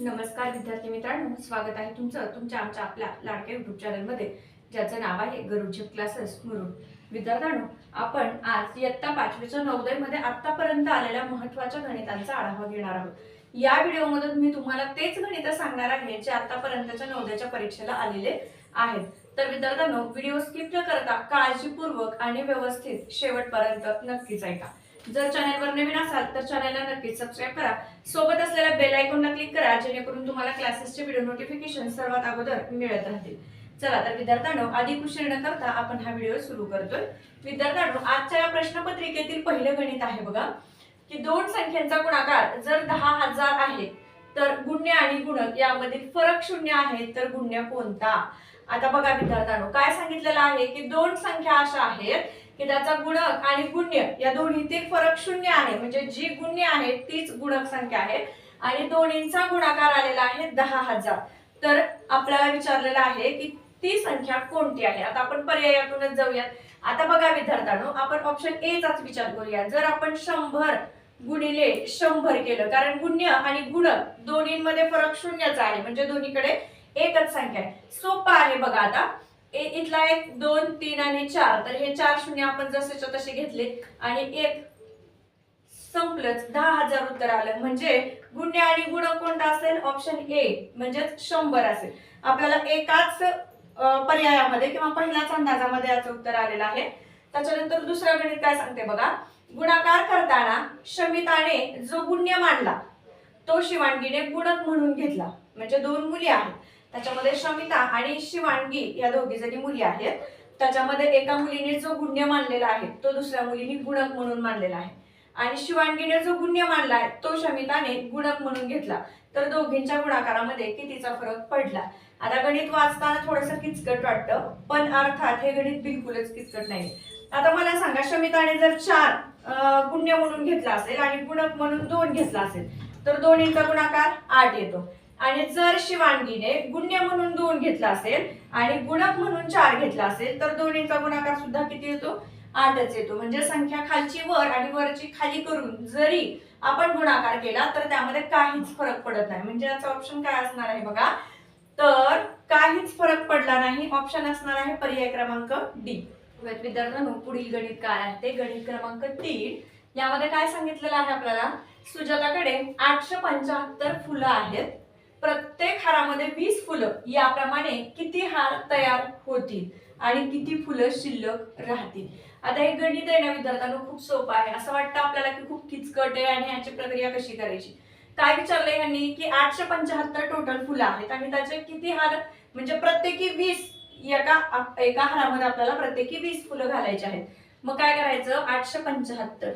नमस्कार विद्यार्थी मित्रांनो स्वागत आहे तुमचं तुमच्या आमच्या आपल्या लाडक्या युट्यूब चॅनलमध्ये ज्याचं नाव आहे गरुड क्लासेस मुरुड विद्यार्थ्यांनो आपण आज इयत्ता पाचवीच्या नवोदयमध्ये आतापर्यंत आलेल्या महत्त्वाच्या गणितांचा आढावा घेणार आहोत. या व्हिडिओमधून मी तुम्हाला तेच गणित सांगणार आहे जे आतापर्यंतच्या नवोदयाच्या परीक्षेला आलेले आहेत. तर विद्यार्थ्यांनो व्हिडिओ स्किप न करता काळजीपूर्वक आणि व्यवस्थित शेवटपर्यंत नक्कीच ऐका. जर चॅनलवर नवीन असाल तर चॅनलला नक्कीच सबस्क्राईब करा. सोबत असलेल्या बेल आयकॉनला क्लिक करा जेणेकरून तुम्हाला क्लासेसचे व्हिडिओ नोटिफिकेशन सर्वात अगोदर मिळत राहतील. चला तर विद्यार्थ्यांनो अधिक उशीर न करता आपण हा व्हिडिओ सुरू करतोय. विद्यार्थ्यांनो आजच्या या प्रश्नपत्रिकेतील पहिलं गणित आहे बघा की दोन संख्यांचा गुणाकार जर दहा हजार आहे तर गुण्य आणि गुणक यामधील फरक शून्य आहे तर गुण्य कोणता? आता बघा विद्यार्थ्यांनो काय सांगितलेलं आहे की दोन संख्या अशा आहेत की त्याचा गुणक आणि गुण्य या दोन्हीतील फरक शून्य आहे. म्हणजे जी गुण्य आहे तीच गुणक संख्या आहे. आणि दोन्हींचा गुणाकार आलेला आहे दहा हजार. तर आपल्याला विचारलेलं आहे की ती संख्या कोणती आहे? आता आपण पर्यायातूनच जाऊयात. आता बघा विद्यार्थ्यांनो आपण ऑप्शन ए चाच विचार करूया जर आपण शंभर गुणिले शंभर केलं कारण गुण्य आणि गुणक दोन्हीमध्ये फरक शून्यचा आहे. म्हणजे दोन्हीकडे एकच संख्या आहे. सोपं आहे बघा आता. इथला एक दोन तीन आणि चार. तर हे चार शून्य आपण जसेच्या तसे घेतले. आणि एक संपलंच. दहा हजार उत्तर आलं. म्हणजे गुण्य आणि गुण कोणता असेल? ऑप्शन ए म्हणजेच शंभर असेल. आपल्याला एकाच पर्यायामध्ये किंवा पहिल्याच अंदाजामध्ये याचं उत्तर आलेलं आहे. त्याच्यानंतर दुसरं गणित काय सांगते बघा. गुणाकार करताना शमिताने जो गुण्य मांडला तो शिवांगीने गुणक म्हणून घेतला. म्हणजे दोन मुली आहेत. त्याच्यामध्ये शमिता आणि शिवांगी या दोघी जणी मुली आहेत. त्याच्यामध्ये एका मुलीने जो गुण्य मानलेला आहे तो दुसऱ्या मुलीने गुणक म्हणून मानलेला आहे. आणि शिवांगीने जो गुण्य मानला आहे तो शमिताने गुणक म्हणून घेतला. तर दोघींच्या गुणाकारामध्ये कितीचा फरक पडला? आता गणित वाचताना थोडस किचकट वाटतं पण अर्थात हे गणित बिलकुलच किचकट नाही. आता मला सांगा शमिताने जर चार गुण्य म्हणून घेतला असेल आणि गुणक म्हणून दोन घेतला असेल तर दोन्हीचा गुणाकार आठ येतो. आणि जर शिवांगीने गुण्य म्हणून दोन घेतला असेल आणि गुणक म्हणून चार घेतला असेल तर दोन्हीचा गुणाकार सुद्धा किती येतो? आठच येतो. म्हणजे संख्या खालची वर आणि वरची खाली करून जरी आपण गुणाकार केला तर त्यामध्ये काहीच फरक पडत नाही. म्हणजे याचा ऑप्शन काय असणार आहे बघा? तर काहीच फरक पडला नाही. ऑप्शन असणार आहे पर्याय क्रमांक डी विद्यार्थ्यांनो पुढील गणित काय आहे? ते गणित क्रमांक तीन. यामध्ये काय सांगितलेलं आहे आपल्याला? सुजाताकडे आठशे पंचाहत्तर फुलं आहेत. प्रत्येक हारामध्ये वीस फुलं याप्रमाणे किती हार तयार होतील आणि किती फुलं शिल्लक राहतील? आता हे गणित आहे ना विद्यार्थ्यांना खूप सोपं आहे. असं वाटतं आपल्याला की खूप किचकट आहे आणि याची प्रक्रिया कशी करायची? काय विचारलंय यांनी की आठशे पंचाहत्तर टोटल फुलं आहेत आणि त्याचे किती हार? म्हणजे प्रत्येकी वीस एका एका हारामध्ये आपल्याला प्रत्येकी वीस फुलं घालायची आहेत. मग काय करायचं? आठशे पंचाहत्तर.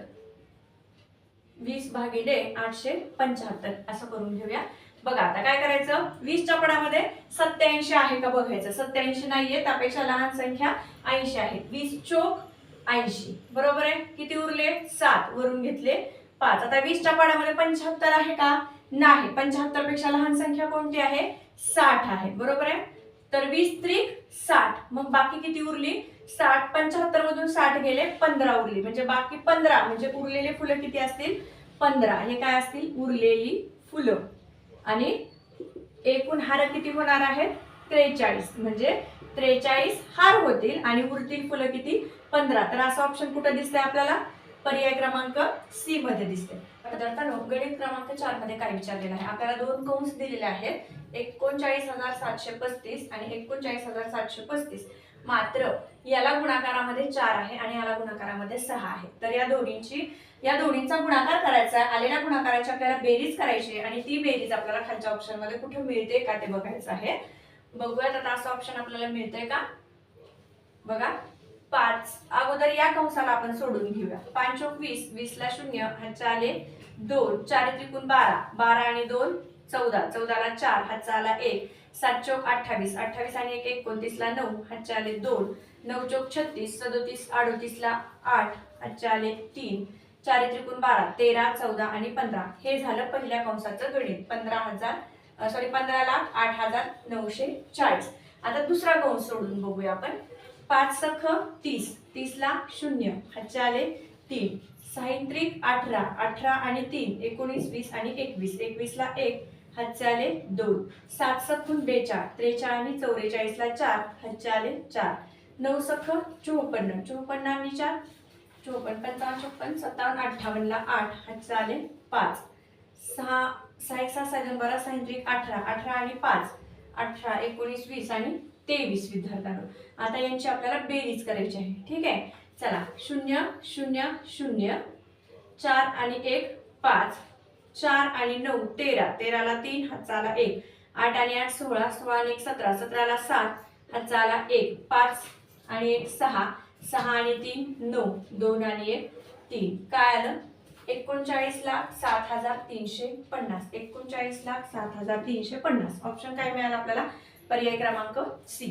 वीस भागिले आठशे पंचाहत्तर. असं करून घेऊया. बघा आता काय करायचं? वीसच्या पडामध्ये सत्याऐंशी आहे का बघायचं? सत्याऐंशी नाहीये त्यापेक्षा लहान संख्या ऐंशी आहे. वीस चोक ऐंशी. बरोबर आहे? किती उरले? सात. वरून घेतले पाच. आता वीसच्या पाड्यामध्ये पंच्याहत्तर आहे का? नाही. पंच्याहत्तरपेक्षा लहान संख्या कोणती आहे? साठ आहे. बरोबर आहे? तर वीस त्रिक साठ. मग बाकी किती उरली? साठ. पंच्याहत्तर मधून साठ गेले पंधरा उरली. म्हणजे बाकी पंधरा म्हणजे उरलेले फुलं किती असतील? पंधरा. हे काय असतील? उरलेली फुलं. आणि एकूण हार किती होणार आहेत? त्रेचाळीस. म्हणजे त्रेचाळीस हार होतील आणि उरतील फुलं किती? पंधरा. तर असं ऑप्शन कुठं दिसतंय आपल्याला? पर्याय क्रमांक सी मध्ये दिसते पदार्थांनो गणित क्रमांक चारमध्ये काय विचारलेलं आहे? आपल्याला दोन कंस दिलेले आहेत. एकोणचाळीस हजार सातशे पस्तीस आणि एकोणचाळीस हजार सातशे पस्तीस. मात्र याला गुणाकारामध्ये चार आहे आणि याला गुणाकारामध्ये सहा आहे. तर या दोन्हींची या दोन्हींचा गुणाकार करायचा आहे. आलेल्या गुणाकाराची आपल्याला बेरीज करायची आहे आणि ती बेरीज आपल्याला खालच्या ऑप्शनमध्ये कुठे मिळते का ते बघायचं आहे. बघूयात आता असं ऑप्शन आपल्याला मिळतंय का? बघा. पाच. अगोदर या कंसाला आपण सोडून घेऊया. पाच चौक वीस. वीसला शून्य. हातचा आले दोन. चार त्रिकूण बारा. बारा आणि दोन चौदा. चौदाला चार. हातचा आला एक. सात चौक अठ्ठावीस. अठ्ठावीस आणि एक एकोणतीसला नऊ. हातचे आले दोन. नऊ चौक छत्तीस. सदोतीस. अडोतीसला आठ. हातचे आले तीन. चार त्रिकोण बारा तेरा चौदा आणि पंधरा. हे झालं पहिल्या कंसाचं गणित. पंधरा हजार सॉरी पंधरा लाख आठ हजार नऊशे चाळीस. आता दुसरा कंस सोडून बघूया आपण. पाच सख तीस. तीसला शून्य. हातचे आले तीन. साहित्रिक अठरा. अठरा आणि तीन. एकोणीस वीस आणि एकवीस. एकवीसला एक. हातचे आले दोन. सात सखून बेचाळ. त्रेचाळ आणि चौवेचाळीसला चार. हातचे आले चार. नऊ सख चोपन्न. चोपन्न आणि चार. चोपन्न पंचावन्न छप्पन सत्तावन्न अठ्ठावन्नला आठ. हातचे आले पाच. सहा सहा एक सहा सहा दोन बारा सहा अठरा. अठरा आणि पाच. अठरा एकोणीस वीस आणि तेवीस विद्यार्थ्यांना. आता यांची आपल्याला बेरीज करायची आहे. ठीक आहे? चला. शून्य शून्य शून्य. चार आणि एक पाच. चार आणि नऊ तेरा. तेराला तीन हातचा एक. आठ आणि आठ सोळा. सोळा आणि एक सतरा. सतराला सात. हातचा एक पाच आणि एक सहा. सहा आणि तीन नऊ. दोन आणि एक तीन. काय आलं? एकोणचाळीस लाख सात हजार तीनशे पन्नास. एकोणचाळीस लाख सात हजार तीनशे पन्नास. ऑप्शन काय मिळाला आपल्याला? पर्याय क्रमांक सी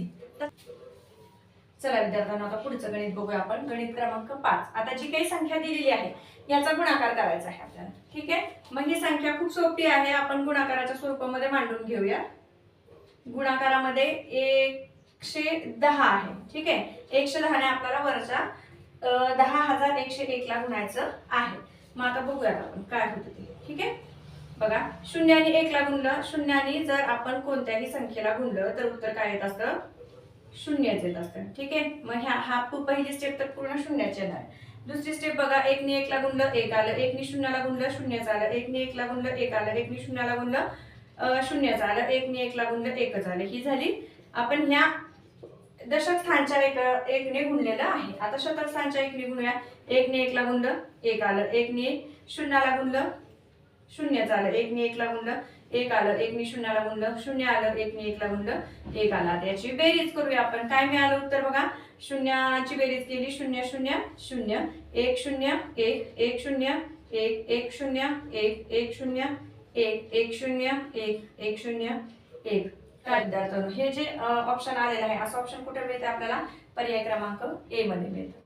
चला विद्यार्थ्यांना आता पुढचं गणित बघूया आपण. गणित क्रमांक पाच. आता जी काही संख्या दिलेली आहे याचा गुणाकार करायचा आहे आपल्याला. ठीक आहे? मग ही संख्या खूप सोपी आहे. आपण गुणाकाराच्या स्वरूपामध्ये मांडून घेऊया. गुणाकारामध्ये एक एकशे दहा आहे. ठीक आहे? एकशे दहाने आपल्याला वरचा दहा हजार एकशे एक ला गुणायचं आहे. मग आता बघूयात आपण काय होतं ते. ठीक आहे? बघा शून्याने एकला गुणलं शून्याने जर आपण कोणत्याही संख्येला गुणलं तर उत्तर काय येत असतं? शून्यच येत असतं. ठीक आहे? मग ह्या हा पहिली स्टेप तर पूर्ण शून्याची येणार. दुसरी स्टेप बघा एकने एकला गुणलं एक आलं. एकने शून्याला गुणलं शून्यच आलं. एकने एकला गुणलं एक आलं. एकने शून्याला गुणलं शून्यच आलं. एकने एकला गुणलं एकच आलं. ही झाली आपण ह्या दशक स्थानच्या एक एकने गुणलेलं आहे. आता शतक स्थानच्या एकने गुणूया. एकने एकला गुणलं एक आलं. एकने एक शून्याला गुणलं शून्यच आलं एकने एकला गुणलं एक आलं. एकने शून्याला गुणलं शून्य आलं. एकने एकला गुणलं एक आला. त्याची याची बेरीज करूया आपण. काय मिळालं उत्तर बघा? शून्याची बेरीज केली. शून्य शून्य शून्य. एक शून्य एक एक शून्य एक एक शून्य एक एक शून्य एक एक शून्य एक एक शून्य एक. काय विद्यार्थ्यांनो हे जे ऑप्शन आलेलं आहे असं ऑप्शन कुठे मिळते आपल्याला? पर्याय क्रमांक ए मध्ये मिळतं.